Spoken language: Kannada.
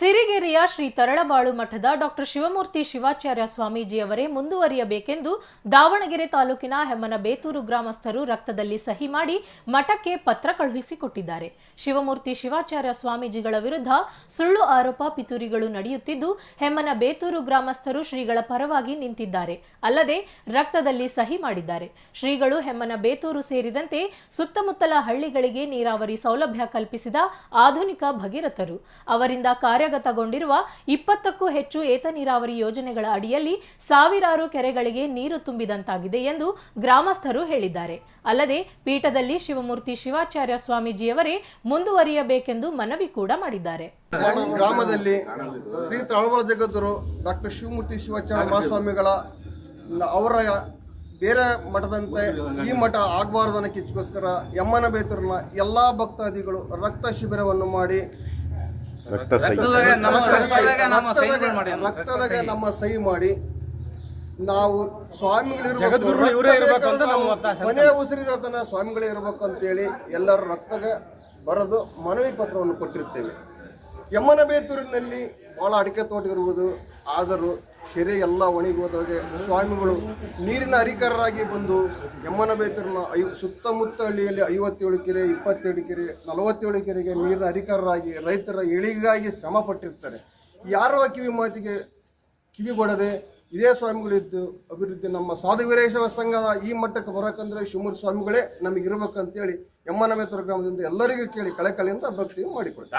ಸಿರಿಗೆರೆಯ ಶ್ರೀ ತರಳಬಾಳು ಮಠದ ಡಾಕ್ಟರ್ ಶಿವಮೂರ್ತಿ ಶಿವಾಚಾರ್ಯ ಸ್ವಾಮೀಜಿಯವರೇ ಮುಂದುವರಿಯಬೇಕೆಂದು ದಾವಣಗೆರೆ ತಾಲೂಕಿನ ಹೆಮ್ಮನ ಬೇತೂರು ಗ್ರಾಮಸ್ಥರು ರಕ್ತದಲ್ಲಿ ಸಹಿ ಮಾಡಿ ಮಠಕ್ಕೆ ಪತ್ರ ಕಳುಹಿಸಿಕೊಟ್ಟಿದ್ದಾರೆ. ಶಿವಮೂರ್ತಿ ಶಿವಾಚಾರ್ಯ ಸ್ವಾಮೀಜಿಗಳ ವಿರುದ್ಧ ಸುಳ್ಳು ಆರೋಪ ಪಿತೂರಿಗಳು ನಡೆಯುತ್ತಿದ್ದು ಹೆಮ್ಮನ ಬೇತೂರು ಗ್ರಾಮಸ್ಥರು ಶ್ರೀಗಳ ಪರವಾಗಿ ನಿಂತಿದ್ದಾರೆ. ಅಲ್ಲದೆ ರಕ್ತದಲ್ಲಿ ಸಹಿ ಮಾಡಿದ್ದಾರೆ. ಶ್ರೀಗಳು ಹೆಮ್ಮನ ಬೇತೂರು ಸೇರಿದಂತೆ ಸುತ್ತಮುತ್ತಲ ಹಳ್ಳಿಗಳಿಗೆ ನೀರಾವರಿ ಸೌಲಭ್ಯ ಕಲ್ಪಿಸಿದ ಆಧುನಿಕ ಭಗೀರಥರು. ಅವರಿಂದ ಕಾರ್ಯಗತಗೊಂಡಿರುವ ಇಪ್ಪತ್ತಕ್ಕೂ ಹೆಚ್ಚು ಏತ ನೀರಾವರಿ ಯೋಜನೆಗಳ ಅಡಿಯಲ್ಲಿ ಸಾವಿರಾರು ಕೆರೆಗಳಿಗೆ ನೀರು ತುಂಬಿದಂತಾಗಿದೆ ಎಂದು ಗ್ರಾಮಸ್ಥರು ಹೇಳಿದ್ದಾರೆ. ಅಲ್ಲದೆ ಪೀಠದಲ್ಲಿ ಶಿವಮೂರ್ತಿ ಶಿವಾಚಾರ್ಯ ಸ್ವಾಮೀಜಿಯವರೇ ಮುಂದುವರಿಯಬೇಕೆಂದು ಮನವಿ ಕೂಡ ಮಾಡಿದ್ದಾರೆ. ಗ್ರಾಮದಲ್ಲಿ ಶ್ರೀ ತಳಬಳ ಜಗದ್ಗುರು ಡಾಕ್ಟರ್ ಶಿವಮೂರ್ತಿ ಶಿವಾಚಾರ್ಯ ಮಹಾಸ್ವಾಮಿಗಳ ಅವರ ಬೇರೆ ಮಠದಂತೆ ಈ ಮಠ ಆಗಬಾರ್ದು ಅನ್ನೋ ಕಿಚ್ಚಗೋಸ್ಕರ ಯಮ್ಮನ ಬೇತರನ್ನ ಎಲ್ಲಾ ಭಕ್ತಾದಿಗಳು ರಕ್ತ ಶಿಬಿರವನ್ನು ಮಾಡಿ ರಕ್ತ ಸಹಿ. ರಕ್ತದಾಗ ನಮ್ಮ ಸಹಿ ಮಾಡಿ. ನಾವು ಸ್ವಾಮಿಗಳು ಇರಬೇಕು ಇವರೇ ಇರ್ಬೇಕು ಅಂತ ನಮ್ಮ ಒತ್ತಾಸೆ. ಮನೆ ಉಸಿರಿರೋ ಸ್ವಾಮಿಗಳೇ ಇರಬೇಕು ಅಂತೇಳಿ ಎಲ್ಲರೂ ರಕ್ತದ ಬರೆದು ಮನವಿ ಪತ್ರವನ್ನು ಕೊಟ್ಟಿರ್ತೇವೆ. ಯಮ್ಮನ ಬೇತೂರಿನಲ್ಲಿ ಬಹಳ ಅಡಿಕೆ ತೋಟ ಇರುವುದು ಆದರೂ ಕೆರೆ ಎಲ್ಲ ಒಣಗೋದಾಗೆ ಸ್ವಾಮಿಗಳು ನೀರಿನ ಹರಿಕಾರರಾಗಿ ಬಂದು ಯಮ್ಮನ ಬೇತರನ ಐ ಸುತ್ತಮುತ್ತ ಹಳ್ಳಿಯಲ್ಲಿ ಐವತ್ತೇಳು ಕೆರೆ ಇಪ್ಪತ್ತೇಳು ಕೆರೆ, ನಲವತ್ತೇಳು ಕೆರೆಗೆ ನೀರಿನ ಹರಿಕಾರರಾಗಿ ರೈತರ ಏಳಿಗೆಗಾಗಿ ಶ್ರಮ ಪಟ್ಟಿರ್ತಾರೆ. ಯಾರೋ ಕಿವಿ ಮಾತಿಗೆ ಕಿವಿಗೊಡದೆ ಇದೇ ಸ್ವಾಮಿಗಳಿದ್ದು ಅಭಿವೃದ್ಧಿ ನಮ್ಮ ಸಾಧು ವೀರೇಶ್ವರ ಸಂಘದ ಈ ಮಟ್ಟಕ್ಕೆ ಬರೋಕಂದ್ರೆ ಶಿವಮೂರ್ತಿ ಸ್ವಾಮಿಗಳೇ ನಮಗಿರ್ಬೇಕಂತೇಳಿ ಯಮ್ಮನ ಬೇತರ ಗ್ರಾಮದಿಂದ ಎಲ್ಲರಿಗೂ ಕೇಳಿ ಕಳಕಳಿಯಿಂದ ಭಕ್ತಿ ಮಾಡಿಕೊಡ್ತಾರೆ.